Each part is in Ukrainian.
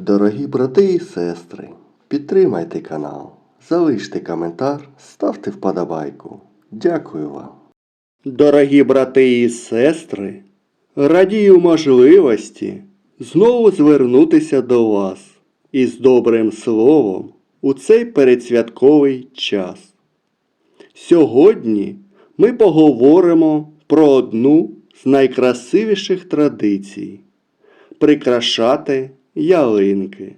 Дорогі брати і сестри, підтримайте канал, залиште коментар, ставте вподобайку. Дякую вам. Дорогі брати і сестри, радію можливості знову звернутися до вас із добрим словом у цей передсвятковий час. Сьогодні ми поговоримо про одну з найкрасивіших традицій прикрашати ялинки.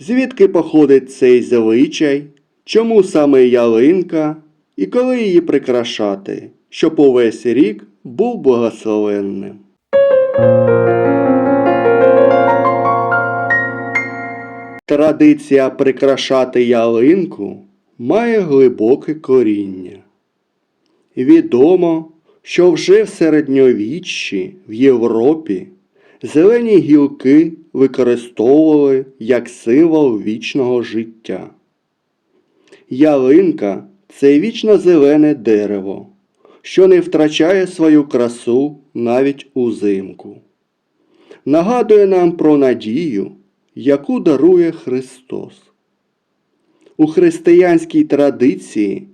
Звідки походить цей звичай, чому саме ялинка і коли її прикрашати, щоб увесь рік був благословенним. Традиція прикрашати ялинку має глибоке коріння. Відомо, що вже в середньовіччі в Європі зелені гілки використовували як символ вічного життя. Ялинка це вічно зелене дерево, що не втрачає свою красу навіть узимку. Нагадує нам про надію, яку дарує Христос. У християнській традиції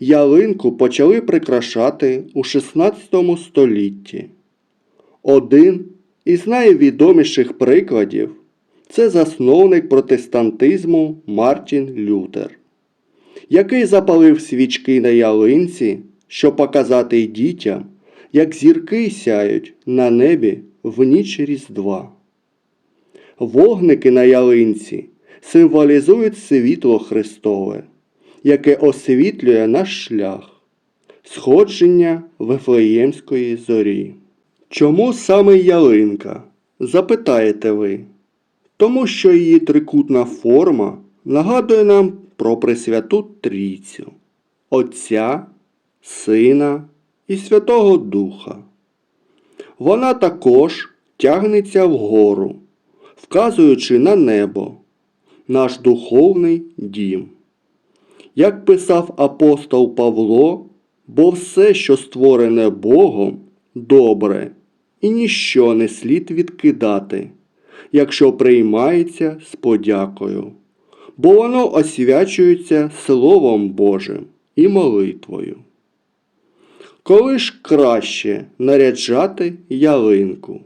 ялинку почали прикрашати у 16 столітті. Один із найвідоміших прикладів це засновник протестантизму Мартін Лютер, який запалив свічки на ялинці, щоб показати дітям, як зірки сяють на небі в ніч Різдва. Вогники на ялинці символізують світло Христове, яке освітлює наш шлях, сходження Вифлеємської зорі. Чому саме ялинка? Запитаєте ви. Тому що її трикутна форма нагадує нам про Пресвяту Трійцю Отця, Сина і Святого Духа. Вона також тягнеться вгору, вказуючи на небо, наш духовний дім. Як писав апостол Павло, бо все, що створене Богом, добре, і ніщо не слід відкидати, якщо приймається з подякою, бо воно освячується Словом Божим і молитвою. Коли ж краще наряджати ялинку?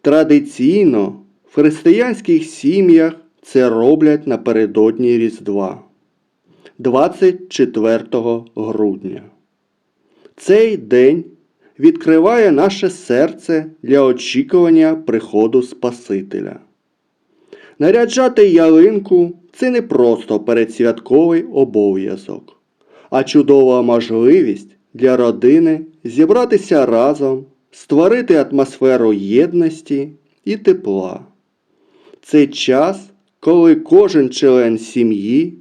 Традиційно в християнських сім'ях це роблять напередодні Різдва 24 грудня. Цей день відкриває наше серце для очікування приходу Спасителя. Наряджати ялинку це не просто передсвятковий обов'язок, а чудова можливість для родини зібратися разом, створити атмосферу єдності і тепла. Це час, коли кожен член сім'ї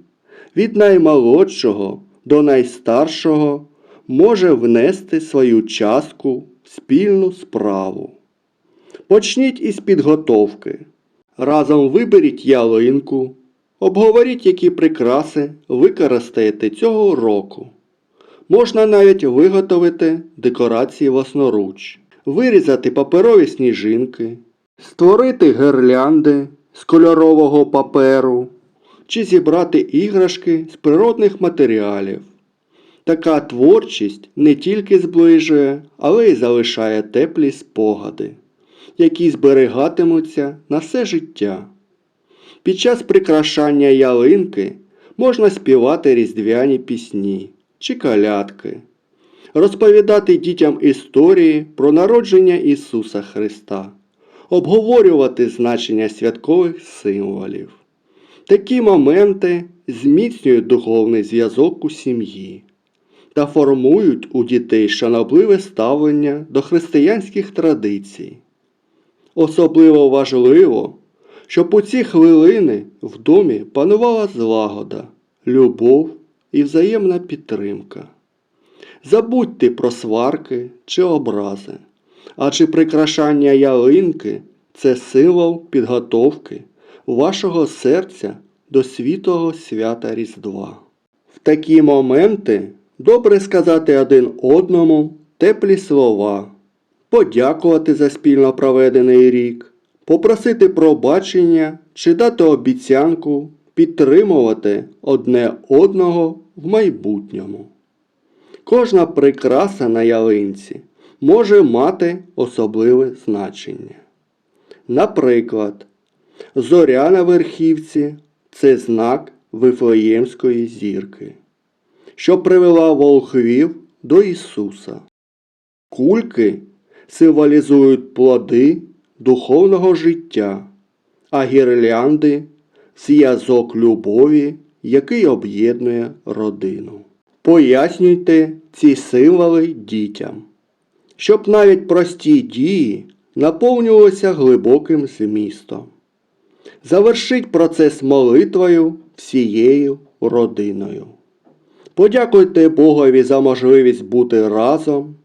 від наймолодшого до найстаршого може внести свою частку в спільну справу. Почніть із підготовки. Разом виберіть ялинку, обговоріть, які прикраси використаєте цього року. Можна навіть виготовити декорації власноруч, вирізати паперові сніжинки, створити гирлянди з кольорового паперу чи зібрати іграшки з природних матеріалів. Така творчість не тільки зближує, але й залишає теплі спогади, які зберігатимуться на все життя. Під час прикрашання ялинки можна співати різдвяні пісні чи калятки, розповідати дітям історії про народження Ісуса Христа, обговорювати значення святкових символів. Такі моменти зміцнюють духовний зв'язок у сім'ї та формують у дітей шанобливе ставлення до християнських традицій. Особливо важливо, щоб у ці хвилини в домі панувала злагода, любов і взаємна підтримка. Забудьте про сварки чи образи, адже прикрашання ялинки це символ підготовки вашого серця до святого свята Різдва. В такі моменти добре сказати один одному теплі слова, подякувати за спільно проведений рік, попросити пробачення чи дати обіцянку підтримувати одне одного в майбутньому. Кожна прикраса на ялинці може мати особливе значення. Наприклад, зоря на верхівці це знак Вифлеємської зірки, що привела волхвів до Ісуса. Кульки символізують плоди духовного життя, а гірлянди зв'язок любові, який об'єднує родину. Пояснюйте ці символи дітям, щоб навіть прості дії наповнювалися глибоким змістом. Завершіть процес молитвою всією родиною. Подякуйте Богові за можливість бути разом.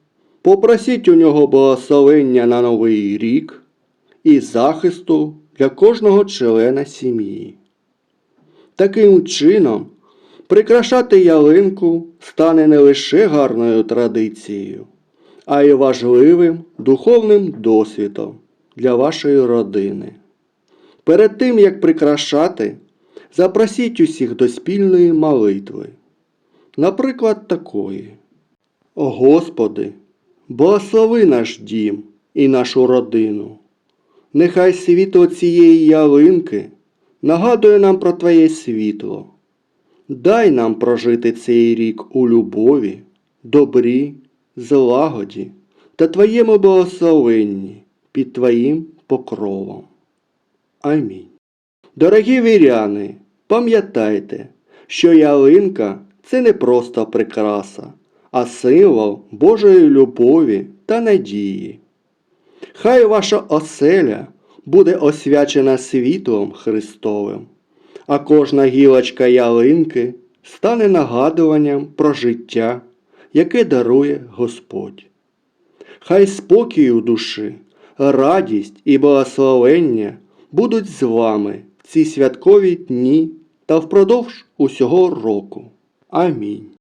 Попросіть у нього благословення на новий рік і захисту для кожного члена сім'ї. Таким чином, прикрашати ялинку стане не лише гарною традицією, а й важливим духовним досвідом для вашої родини. Перед тим, як прикрашати, запросіть усіх до спільної молитви. Наприклад, такої. Господи, благослови наш дім і нашу родину. Нехай світло цієї ялинки нагадує нам про Твоє світло. Дай нам прожити цей рік у любові, добрі, злагоді та Твоєму благословенні під Твоїм покровом. Амінь. Дорогі віряни, пам'ятайте, що ялинка це не просто прикраса, а символ Божої любові та надії. Хай ваша оселя буде освячена світлом Христовим, а кожна гілочка ялинки стане нагадуванням про життя, яке дарує Господь. Хай спокій у душі, радість і благословення будуть з вами в ці святкові дні та впродовж усього року. Амінь.